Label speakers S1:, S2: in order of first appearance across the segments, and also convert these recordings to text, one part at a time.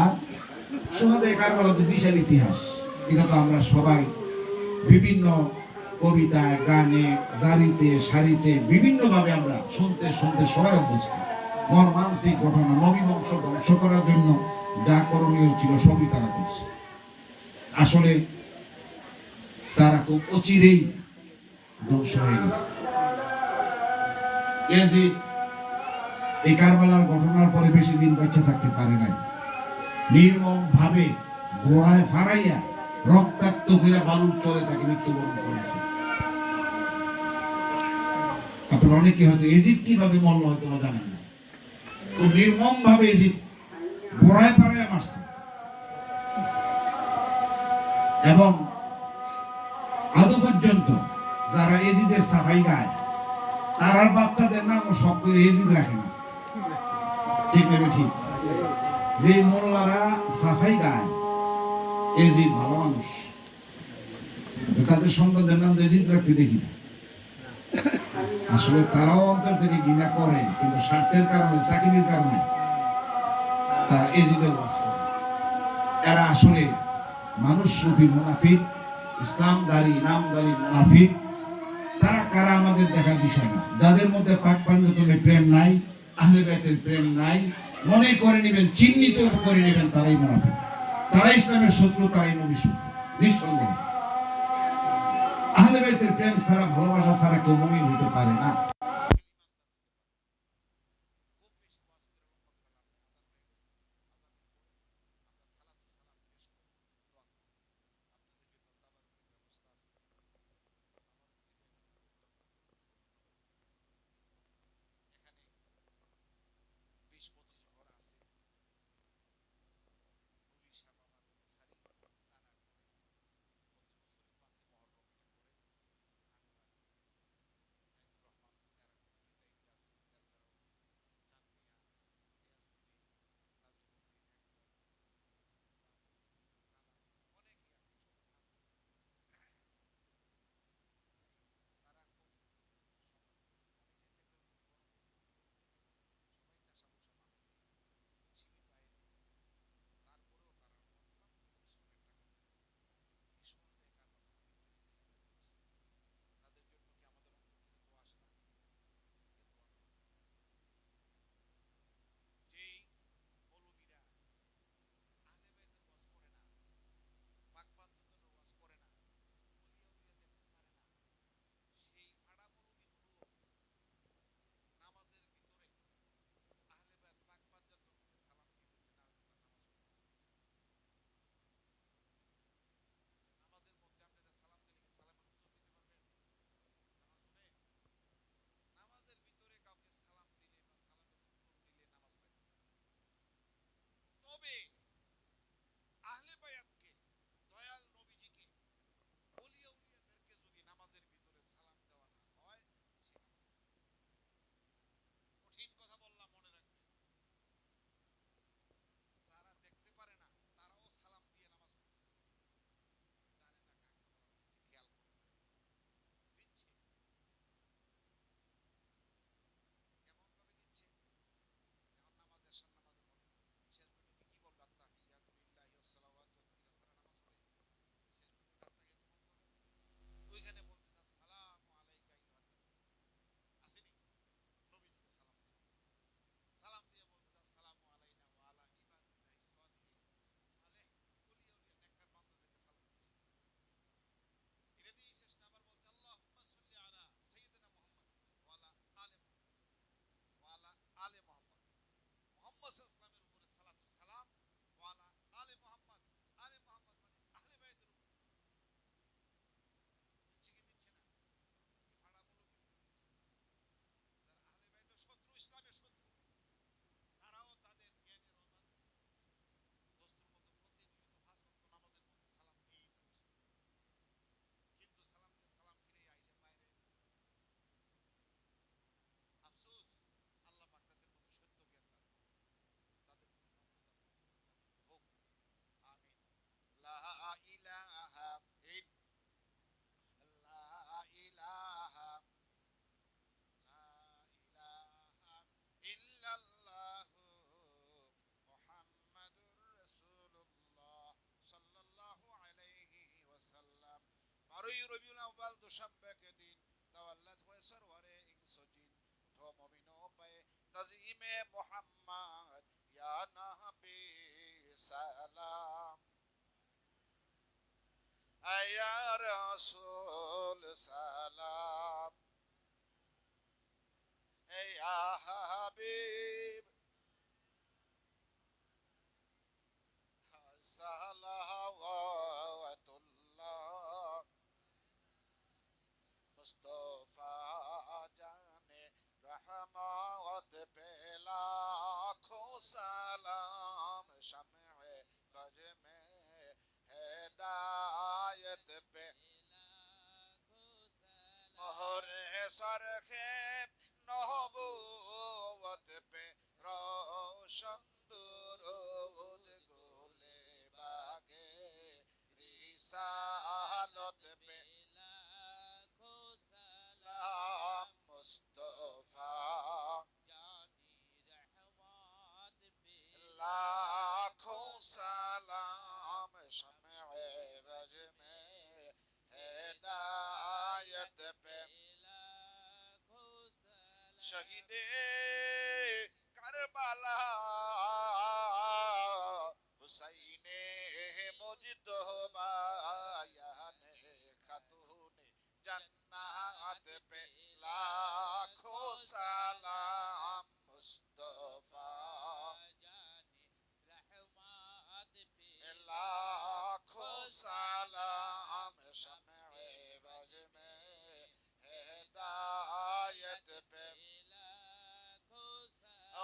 S1: আর সোহাদায় কারবালা তো বিশাল ইতিহাস। এটা তো আমরা সবাই বিভিন্ন কবিতায়, গানে, জারিতে, সারিতে বিভিন্নভাবে আমরা শুনতে শুনতে সবাই অভ্যস্ত। মর্মান্তিক ঘটনা নবী বংশ ধ্বংস করার জন্য যা করণীয় ছিল সবই তারা করছে। আসলে তারা খুব অচিরেই ধ্বংস হয়ে গেছে। এই কারবালার ঘটনার পরে বেশি দিন বাচ্চা থাকতে পারে নাই। নির্মম ভাবে ঘোড়ায় ফারাইয়া রক্তাক্ত করে বালুর চরে তাকে মৃত্যুবরণ করেছে। আপনারা অনেকে হয়তো এজিদ কীভাবে মরল হয়তো জানেন না। খুব নির্মম ভাবে এজিদ ঘোড়ায় পাড়ায় মারছে। এবং আদৌ পর্যন্ত যারা এজিদের সাফাই গায়, তারার বাচ্চাদের নাম সব করে এজিদ রাখে না। ঠিক ঠিক? যে মোল্লারা সাফাই গায় এজিদ ভালো মানুষ তাদের সন্তানদের নাম এজিদ রাখতে দেখি না। আসলে তারাও অন্তর থেকে ঘৃণা করে, কিন্তু স্বার্থের কারণে, চাকরির কারণে তারা এজিদের বাস করে। এরা আসলে মানুষ রূপী মুনাফিক, ইসলামদারি নামদারি মুনাফিক। তারা কারা আমাদের দেখার বিষয় না। যাদের মধ্যে পাক পাঞ্জতনের প্রেম নাই, আহলে বাইতের প্রেম নাই মনে করে নেবেন, চিহ্নিত করে নেবেন, তারাই মুনাফিক। তারা ইসলামের শত্রু, তারাই নবী শত্রু। নিঃসন্দেহ। আহলে বেতের প্রেম ছাড়া, ভালোবাসা ছাড়া কেউ মমিন হতে পারে না। মুসাব্বাকে দিন তাওয়াল্লাদ হয়ে সরওয়ারে ইনসজিন তো মমিনো পায়ে তাজিমে মোহাম্মদ ইয়া নাহবি সালাম আয়া রাসূল সালাম ইয়া হাবিব সালাওয়াতুল্লাহ মুস্তফা জানে রহমত পেলা খো সালাম শমে গজ মে হেদায়ত পে মোহরে সরখে নহবুত পে রোশন দুরুদ গোলে বাগে, রিসালত পে মদিনে কারবালা। হুসাইনে মজিদ বায়ানে খাতুনে, জান্নাত পে লাখো সালাম মুস্তফা। জানি রহমাত পে লাখো সালাম শমে বাজমে, হেদা।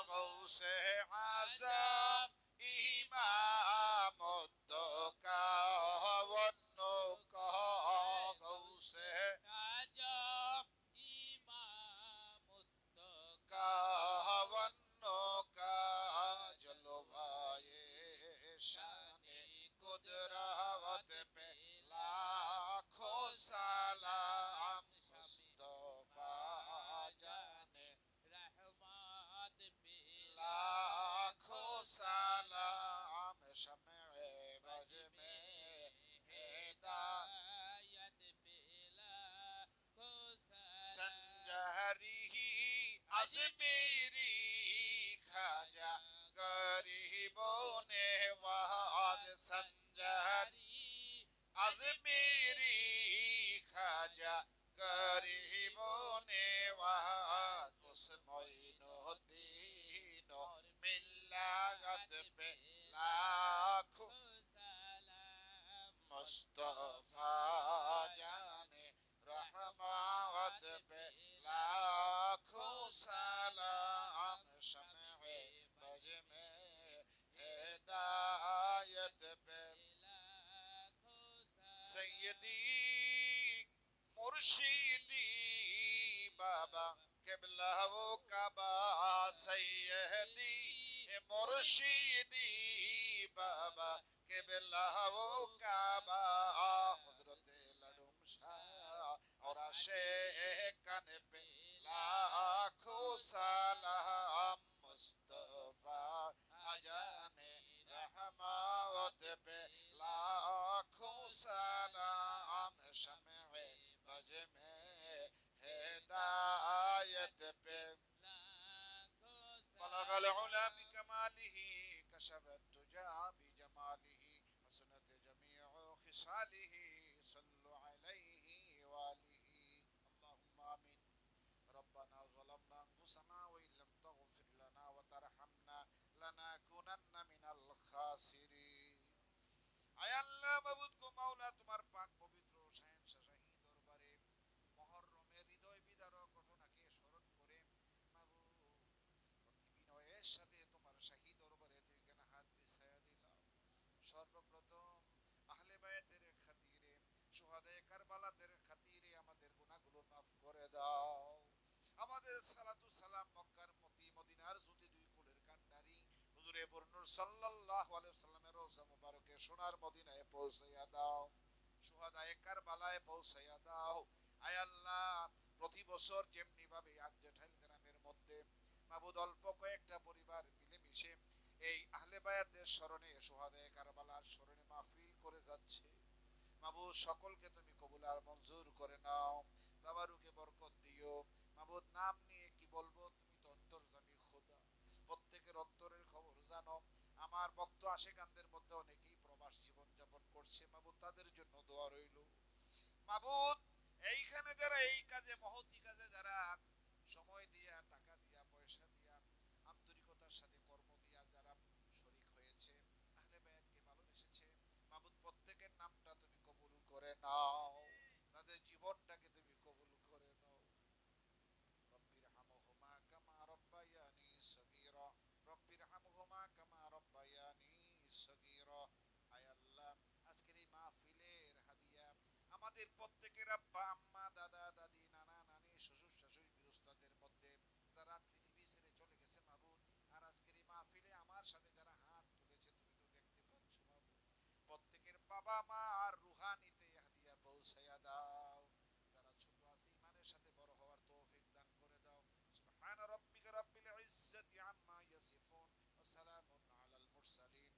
S1: গৌসে আজম ইমাম দকাবন্ন গৌসে আজম ইমাম দকা وسلام গরিবনে ওয়াসমইনুদ্দিন মিল্লাত পে লাখো সালাম মুস্তাফা জানে রহমত পে লাখো সালাম শমে বজমে হেদায়ত পে লাখো সালাম সৈয়দী কাবা সৈয়দি মুর্শিদি বাবা কেবলা ও কাবা হজরতে লাডুম শাহ, ওরা সে কানে পে লাখো সালাম মুস্তফা, আজানে রহমাত পে লাখো সালাম শমে বজমে هداية به بلغ العلا بكماله كشف الدجى بجماله حسنت جميع خصاله صلوا عليه وآله اللهم آمين ربنا ظلمنا أنفسنا وإن لم تغفر لنا وترحمنا لنكونن من الخاسرين আয় আল্লাহ মাবুদ সুহাদায়ে কারবালাদের খাতিরে আমাদের গুনাহগুলো মাফ করে দাও। আমাদের সালাতু সালাম মক্কার মতি মদিনার জ্যোতি দুই কুলের কান্ডারি, হুজুরে বর্ণুর সাল্লাল্লাহু আলাইহি ওয়াসাল্লামের রওজা মুবারকে সোনার মদিনায় পৌঁছাইয়া দাও। সুহাদায়ে কারবালায় পৌঁছাইয়া দাও। আয় আল্লাহ, প্রতি বছর যেমনি ভাবে আজঠাইল গ্রামের মধ্যে মাবুদ অল্প কয়েকটা পরিবার মিলেমিশে এই আহলে বায়াতের স্মরণে সোহাদায়ে কারবালার স্মরণে মাহফিল করে যাচ্ছে। মাবুদ সকলকে তুমি কবুল আর মঞ্জুর করে নাও। তাবারুকে বরকত দিও। মাবুদ নাম নিয়ে কি বলব? তুমি তো অন্তর্জামী খোদা। প্রত্যেকের অন্তরের খবর জানো। আমার ভক্ত আশেকানদের মধ্যে অনেকেই প্রবাস জীবন যাপন করছে। মাবুদ তাদের জন্য দোয়া রইল। মাবুদ এইখানে যারা এই কাজে, মহতি কাজে যারা সময় দিয়া টাকা দিয়া পয়সা দিয়া আন্তরিকতার সাথে কর্ম দিয়া যারা শরিক হয়েছে আহলে বায়াতকে ভালোবেসেছে মাবুদ প্রত্যেকের নামটা তুমি কবুল করে নাও, তাদের জীবনটাকে তুমি কবুল করে নাও। রব্বির কামা রব্বায়ানি রব্বির কামা রব্বায়ানি আজকের এই মাহফিলের হাদিয়া আমাদের প্রত্যেকের আব্বা, আম্মা, দাদা, দাদি, নানা, নানি, শ্বশুর শাশুড়ি বিরস্তাদের মধ্যে যারা পৃথিবী ছেড়ে চলে গেছে মাবুদ আর আজকের এই মাহফিলে আমার সাথে যারা হাত তুলেছে, তুমি তো দেখতে পাচ্ছ প্রত্যেকের বাবা মা আর পৌঁছাইয়া দাও। যারা ছোট আছে, ইমানের সাথে বড় হওয়ার তৌফিক দান করে দাও। সুবহান রাব্বিকা রাব্বিল ইজ্জাতি আম্মা ইয়াসিফুন ওয়া সালামুন আলাল মুরসালিন।